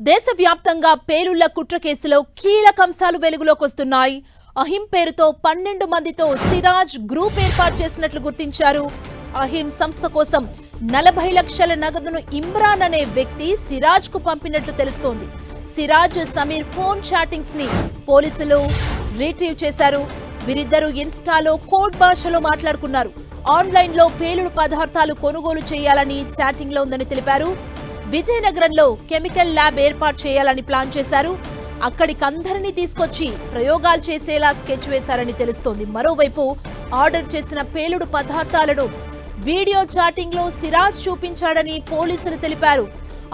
దేశవ్యాప్తంగా పేలుళ్ళ కుట్ర కేసులో కీలక అంశాలు వెలుగులోకొస్తున్నాయి అహిం పేరుతో పన్నెండు మందితో సిరాజ్ గ్రూప్ ఏర్పాటు చేసినట్లు గుర్తించారు. అహిం సంస్థ కోసం నలభై లక్షల నగదును ఇమ్రాన్ అనే వ్యక్తి సిరాజ్కు పంపినట్లు తెలుస్తోంది. సిరాజ్ సమీర్ ఫోన్ చాటింగ్స్ని పోలీసులు రిట్రీవ్ చేశారు. వీరిద్దరూ ఇన్స్టాలో కోడ్ భాషలో మాట్లాడుకున్నారు. ఆన్లైన్లో పేలుడు పదార్థాలు కొనుగోలు చేయాలని చాటింగ్లో ఉందని తెలిపారు. విజయనగరంలో కెమికల్ ల్యాబ్ ఏర్పాటు చేయాలని ప్లాన్ చేశారు. అక్కడికందరినీ తీసుకొచ్చి ప్రయోగాలు చేసేలా స్కెచ్ వేశారని తెలుస్తోంది. మరోవైపు ఆర్డర్ చేసిన పేలుడు పదార్థాలను వీడియో చాటింగ్లో సిరాజ్ చూపించాడని పోలీసులు తెలిపారు.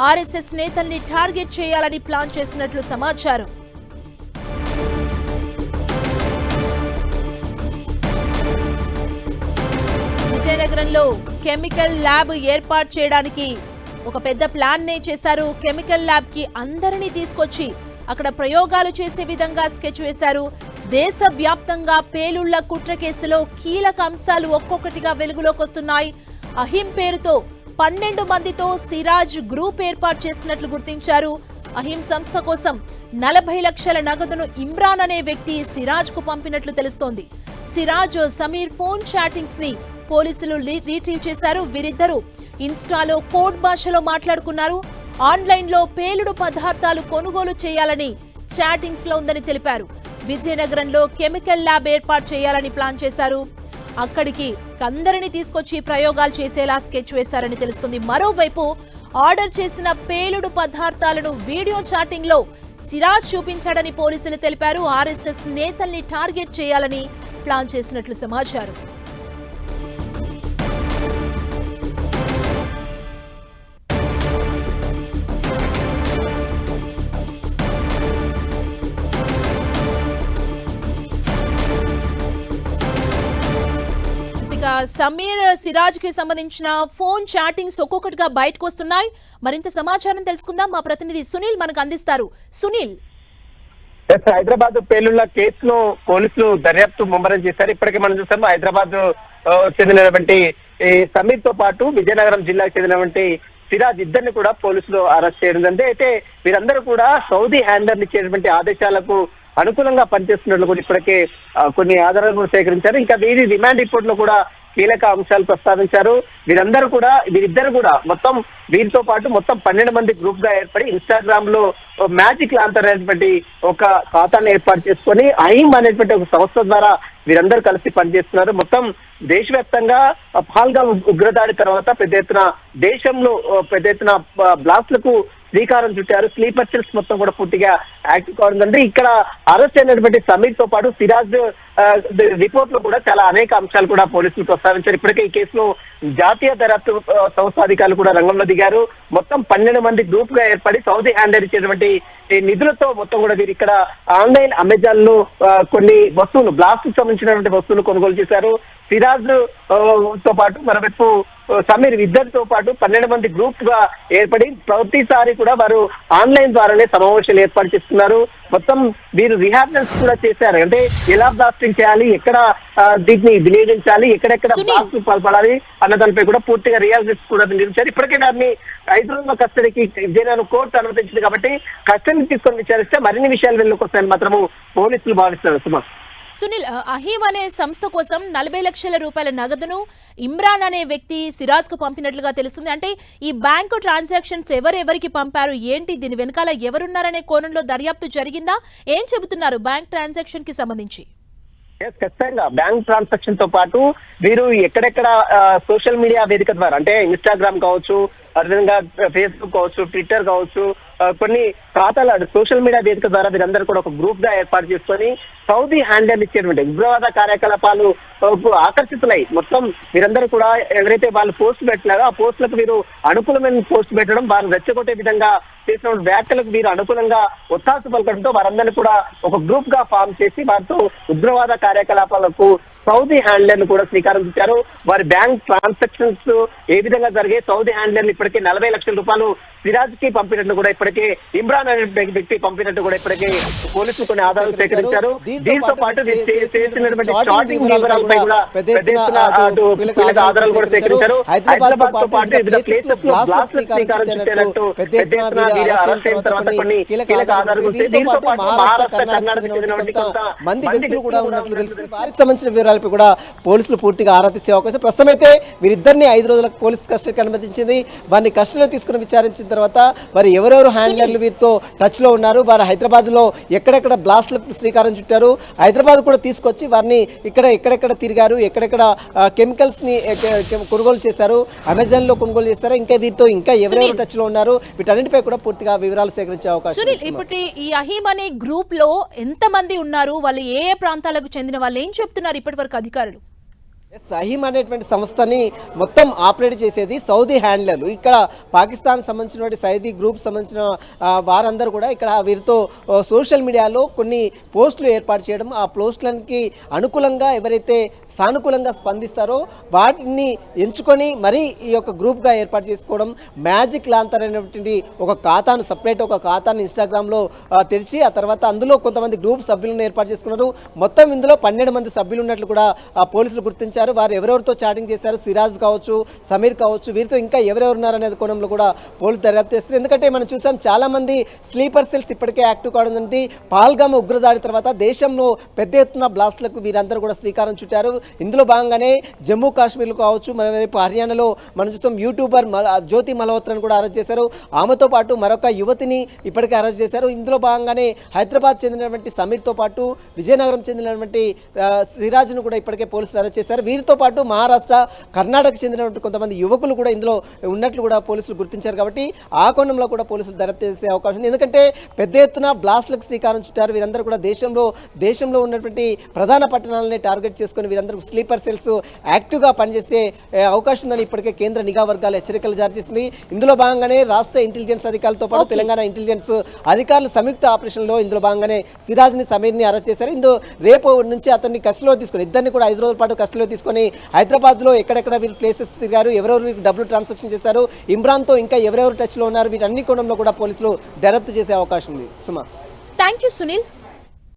ఆర్ఎస్ఎస్ నేతల్ని టార్గెట్ చేయాలని ప్లాన్ చేసినట్లు సమాచారం. విజయనగరంలో కెమికల్ ల్యాబ్ ఏర్పాటు చేయడానికి ఒక పెద్ద ప్లాన్ నే చేశారు కెమికల్ ల్యాబ్కి అందరినీ తీసుకొచ్చి అక్కడ ప్రయోగాలు చేసే విధంగా స్కెచ్ వేశారు. దేశవ్యాప్తంగా పేలుళ్ళ కుట్ర కేసులో కీలక అంశాలు ఒక్కొక్కటిగా వెలుగులోకి వస్తున్నాయి. అహిం పేరుతో పన్నెండు మందితో సిరాజ్ గ్రూప్ ఏర్పాటు చేసినట్లు గుర్తించారు. అహిం సంస్థ కోసం నలభై లక్షల నగదును ఇమ్రాన్ అనే వ్యక్తి సిరాజ్కు పంపినట్లు తెలుస్తోంది. సిరాజ్ సమీర్ ఫోన్ చాటింగ్స్ని పోలీసులు రీట్రీవ్ చేశారు. వీరిద్దరూ ఇన్స్టాలో కోడ్ భాషలో మాట్లాడుకున్నారు. ఆన్లైన్లో పేలుడు పదార్థాలు కొనుగోలు చేయాలని చాటింగ్స్లో ఉందని తెలిపారు. విజయనగరంలో కెమికల్ ల్యాబ్ ఏర్పాటు చేయాలని ప్లాన్ చేశారు. అక్కడికి కందరిని తీసుకొచ్చి ప్రయోగాలు చేసేలా స్కెచ్ వేశారని తెలుస్తుంది. మరోవైపు ఆర్డర్ చేసిన పేలుడు పదార్థాలను వీడియో చాటింగ్లో సిరాజ్ చూపించాడని పోలీసులు తెలిపారు. ఆర్ఎస్ఎస్ నేతల్ని టార్గెట్ చేయాలని ప్లాన్ చేసినట్లు సమాచారం. సమీర్ సిరాజ్కి సంబంధించిన ఫోన్ చాటింగ్స్ ఒక్కొక్కటిగా బయటకు వస్తున్నాయి. మరింత సమాచారం తెలుసుకుందాం. మా ప్రతినిధి సునీల్ మనకు అందిస్తారు. సునీల్. హైదరాబాద్ పేలుళ్ళ కేసులో పోలీసులు దర్యాప్తు ముమ్మరం చేశారు. ఇప్పటికే మనం చూస్తాము హైదరాబాద్ చెందినటువంటి సమీర్తో పాటు విజయనగరం జిల్లాకు చెందినటువంటి సిరాజ్ ఇద్దరిని కూడా పోలీసులు అరెస్ట్ చేయడం అయితే వీరందరూ కూడా సౌదీ హ్యాండర్ ఇచ్చేటువంటి ఆదేశాలకు అనుకూలంగా పనిచేస్తున్నట్లు కూడా ఇప్పటికే కొన్ని ఆధారాలు కూడా సేకరించారు. ఇంకా వీరి రిమాండ్ రిపోర్ట్లో కూడా కీలక అంశాలు ప్రస్తావించారు. వీరందరూ కూడా వీరిద్దరు కూడా మొత్తం వీరితో పాటు మొత్తం పన్నెండు మంది గ్రూప్గా ఏర్పడి ఇన్స్టాగ్రామ్లో మ్యాజిక్ లాంతర్ అనేటువంటి ఒక ఖాతాను ఏర్పాటు చేసుకొని ఐమ్ అనేటువంటి ఒక సంస్థ ద్వారా వీరందరూ కలిసి పనిచేస్తున్నారు. మొత్తం దేశవ్యాప్తంగా పాల్గా ఉగ్రదాడి తర్వాత పెద్ద ఎత్తున దేశంలో పెద్ద ఎత్తున బ్లాస్ట్లకు శ్రీకారం చుట్టారు. స్లీపర్ సెల్స్ మొత్తం కూడా పూర్తిగా యాక్టివ్ కావడం ఇక్కడ అరెస్ట్ అయినటువంటి సమీర్తో పాటు సిరాజ్ రిపోర్ట్లో కూడా చాలా అనేక అంశాలు కూడా పోలీసులు ప్రస్తావించారు. ఇప్పటికే ఈ కేసులో జాతీయ దర్యాప్తు సంస్థ అధికారులు కూడా రంగంలో దిగారు. మొత్తం పన్నెండు మంది గ్రూప్గా ఏర్పడి సౌదీ హ్యాండర్ ఇచ్చేటువంటి నిధులతో మొత్తం కూడా వీరు ఇక్కడ ఆన్లైన్ అమెజాన్లో కొన్ని వస్తువులు బ్లాస్ట్ సంబంధించినటువంటి వస్తువులు కొనుగోలు చేశారు. సిరాజ్తో పాటు మరోవైపు సమీర్ ఇద్దరితో పాటు పన్నెండు మంది గ్రూప్గా ఏర్పడి ప్రతిసారి కూడా వారు ఆన్లైన్ ద్వారానే సమావేశాలు ఏర్పాటు చేస్తున్నారు. మొత్తం వీరు రిహార్సల్స్ కూడా చేశారు. అంటే ఎలా బ్లాస్టింగ్ చేయాలి ఎక్కడ దీన్ని వినియోగించాలి ఎక్కడెక్కడ. బ్లాస్ట్ పాల్పడాలి అన్న దానిపై కూడా పూర్తిగా రియాలిటీస్ కూడా నిర్మించారు ఇప్పటికే దాన్ని హైదరాబాద్ కస్టడీకి విజయనగరం కోర్టు అనుమతించింది కాబట్టి కస్టడీ తీసుకొని విచారిస్తే మరిన్ని విషయాలు వెళ్ళకొస్తాయని మాత్రము పోలీసులు భావిస్తున్నారు సుమా. సునీల్ అహీమ్ అనే సంస్థ కోసం నలభై లక్షల రూపాయల నగదును ఇమ్రాన్ అనే వ్యక్తి సిరాజ్కు పంపినట్లుగా తెలుస్తుంది. అంటే ఈ బ్యాంకు ట్రాన్సాక్షన్స్ ఎవరెవరికి పంపారు? ఏంటి? దీని వెనకాల ఎవరున్నారనే కోణంలో దర్యాప్తు జరిగిందా? ఏం చెబుతున్నారు బ్యాంక్ ట్రాన్సాక్షన్కి సంబంధించి ఖచ్చితంగా. బ్యాంక్ ట్రాన్సాక్షన్తో పాటు వీరు ఎక్కడెక్కడ సోషల్ మీడియా వేదిక ద్వారా అంటే ఇన్స్టాగ్రామ్ కావచ్చు అదేవిధంగా ఫేస్బుక్ కావచ్చు ట్విట్టర్ కావచ్చు కొన్ని ఖాతాలు సోషల్ మీడియా వేదిక ద్వారా వీరందరూ కూడా ఒక గ్రూప్గా ఏర్పాటు చేసుకొని సౌదీ హ్యాండిల్ ఇచ్చేటువంటి ఉగ్రవాద కార్యకలాపాలు ఆకర్షితులై మొత్తం వీరందరూ కూడా ఎవరైతే వాళ్ళు పోస్ట్ పెట్టినారో ఆ పోస్టులకు వీరు అనుకూలమైన పోస్ట్ పెట్టడం వారు రెచ్చగొట్టే విధంగా చేసిన వ్యాఖ్యలకు వీరు అనుకూలంగా ఒత్తాసు పలకడంతో వారందరినీ కూడా ఒక గ్రూప్గా ఫామ్ చేసి వారితో ఉగ్రవాద కార్యకలాపాలకు సౌదీ హ్యాండ్లర్ కూడా శ్రీకారం చుట్టారు వారి బ్యాంక్ ట్రాన్సాక్షన్స్ ఏ విధంగా జరిగే సౌదీ హ్యాండ్లర్లు ఇప్పటికే నలభై లక్షల రూపాయలు సిరాజ్కి పంపినట్లు కూడా ఇప్పటికే ఇప్పటికే ఇమ్రాన్ అనే వ్యక్తి- పంపినట్టు కూడా ఇప్పటికే పోలీసులు కొన్ని ఆధారాలు సేకరించారు. దీంతో పాటు చేసినటువంటి వివరాలపై కూడా పెద్ద ఆధారాలు కూడా సేకరించారు. హైదరాబాద్తో పాటు వివిధ ప్లేసెస్లో పెద్ద ఎత్తున వీరి అరెస్ట్ అయిన తర్వాత కొన్ని కీలక ఆధారాలు దీంతో పాటు మహారాష్ట్ర కర్ణాటక చెందినటువంటి మంది వ్యక్తులు కూడా ఉన్నట్లు తెలుస్తుంది. వారికి సంబంధించిన వివరాలపై కూడా పోలీసులు పూర్తిగా ఆరా తీసే అవకాశం ప్రస్తుతం అయితే వీరిద్దరిని ఐదు రోజులకు పోలీస్ కస్టడీకి అనుమతించింది. వారిని కస్టడీలో తీసుకుని విచారించిన తర్వాత వారు ఎవరెవరు హ్యాండ్లర్లు వీరితో టచ్లో ఉన్నారు. వారు హైదరాబాద్లో ఎక్కడెక్కడ బ్లాస్ట్లకు శ్రీకారం చుట్టారు. హైదరాబాద్ కూడా తీసుకొచ్చి వారిని ఇక్కడ ఎక్కడెక్కడ తిరిగారు ఎక్కడెక్కడ కెమికల్స్ని ఏ, కె- కె- కొనుగోలు చేశారు అమెజాన్లో కొనుగోలు చేశారు ఇంకా వీరితో ఇంకా ఎవరెవరు టచ్లో ఉన్నారు వీటన్నిటిపై కూడా పూర్తిగా వివరాలు సేకరించే అవకాశం. ఇప్పుడు ఈ అహీమ్ అనే గ్రూప్లో ఎంత మంది ఉన్నారు? వాళ్ళు ఏ ఏ ప్రాంతాలకు చెందిన వాళ్ళు? ఏం చెప్తున్నారు ఇప్పటి వరకు అధికారులు? సహీమ్ అనేటువంటి సంస్థని మొత్తం ఆపరేట్ చేసేది సౌదీ హ్యాండ్లర్లు. ఇక్కడ పాకిస్తాన్ సంబంధించినటువంటి సౌదీ గ్రూప్ సంబంధించిన వారందరూ కూడా ఇక్కడ వీరితో సోషల్ మీడియాలో కొన్ని పోస్టులు ఏర్పాటు చేయడం ఆ పోస్టులకి అనుకూలంగా ఎవరైతే సానుకూలంగా స్పందిస్తారో వాటిని ఎంచుకొని మరీ ఈ యొక్క గ్రూప్గా ఏర్పాటు చేసుకోవడం మ్యాజిక్ లాంతర్ అనేటువంటి ఒక ఖాతాను సపరేట్ ఒక ఖాతాను ఇన్స్టాగ్రామ్లో తెరిచి ఆ తర్వాత అందులో కొంతమంది గ్రూప్ సభ్యులను ఏర్పాటు చేసుకున్నారు. మొత్తం ఇందులో పన్నెండు మంది సభ్యులు ఉన్నట్లు కూడా పోలీసులు గుర్తించారు. వారు ఎవరెవరితో చాటింగ్ చేశారు సిరాజ్ కావచ్చు సమీర్ కావచ్చు వీరితో ఇంకా ఎవరెవరు ఉన్నారనేది కోణంలో కూడా పోలీసు దర్యాప్తు చేస్తారు ఎందుకంటే మనం చూసాం చాలా మంది స్లీపర్ సెల్స్ ఇప్పటికే యాక్టివ్ కావడం జరిగింది. పాల్గామ ఉగ్రదాడి తర్వాత దేశంలో పెద్ద ఎత్తున బ్లాస్ట్లకు వీరందరూ కూడా శ్రీకారం చుట్టారు. ఇందులో భాగంగానే జమ్మూ కాశ్మీర్లో కావచ్చు మన వైపు హర్యానాలో మనం చూస్తాం యూట్యూబర్ మల- జ్యోతి మల్హోత్రను కూడా అరెస్ట్ చేశారు. ఆమెతో పాటు మరొక యువతిని ఇప్పటికే అరెస్ట్ చేశారు. ఇందులో భాగంగానే హైదరాబాద్ చెందినటువంటి సమీర్తో పాటు విజయనగరం చెందినటువంటి సిరాజ్ను కూడా ఇప్పటికే పోలీసులు అరెస్ట్ చేశారు. వీరితో పాటు మహారాష్ట్ర కర్ణాటక చెందినటువంటి కొంతమంది యువకులు కూడా ఇందులో ఉన్నట్లు కూడా పోలీసులు గుర్తించారు కాబట్టి ఆ కోణంలో కూడా పోలీసులు దర్యాప్తు చేసే అవకాశం ఉంది. ఎందుకంటే పెద్ద ఎత్తున బ్లాస్ట్లకు శ్రీకారం చుట్టారు. వీరందరూ కూడా దేశంలో దేశంలో ఉన్నటువంటి ప్రధాన పట్టణాలని టార్గెట్ చేసుకుని వీరందరూ స్లీపర్ సెల్స్ యాక్టివ్గా పనిచేసే అవకాశం ఉందని ఇప్పటికే కేంద్ర నిఘా వర్గాలు హెచ్చరికలు జారీ చేసింది. ఇందులో భాగంగానే రాష్ట్ర ఇంటెలిజెన్స్ అధికారులతో పాటు. తెలంగాణ ఇంటెలిజెన్స్ అధికారులు సంయుక్త ఆపరేషన్లో ఇందులో భాగంగానే సిరాజ్ని సమీర్ని అరెస్ట్ చేశారు. ఇందులో రేపు నుంచి అతన్ని కస్టడీలో తీసుకొని ఇద్దరిని కూడా ఐదు రోజుల పాటు కస్టడీలో తీసుకొని హైదరాబాద్లో ఎక్కడెక్కడ వీరు ప్లేసెస్ తిరిగారు ఎవరెవరు వీరికి డబ్బులు ట్రాన్సాక్షన్ చేశారు ఇమ్రాన్తో ఇంకా ఎవరెవరు టచ్లో ఉన్నారు వీటన్ని కోణంలో కూడా పోలీసులు దర్యాప్తు చేసే అవకాశం ఉంది. సుమా. Thank you Sunil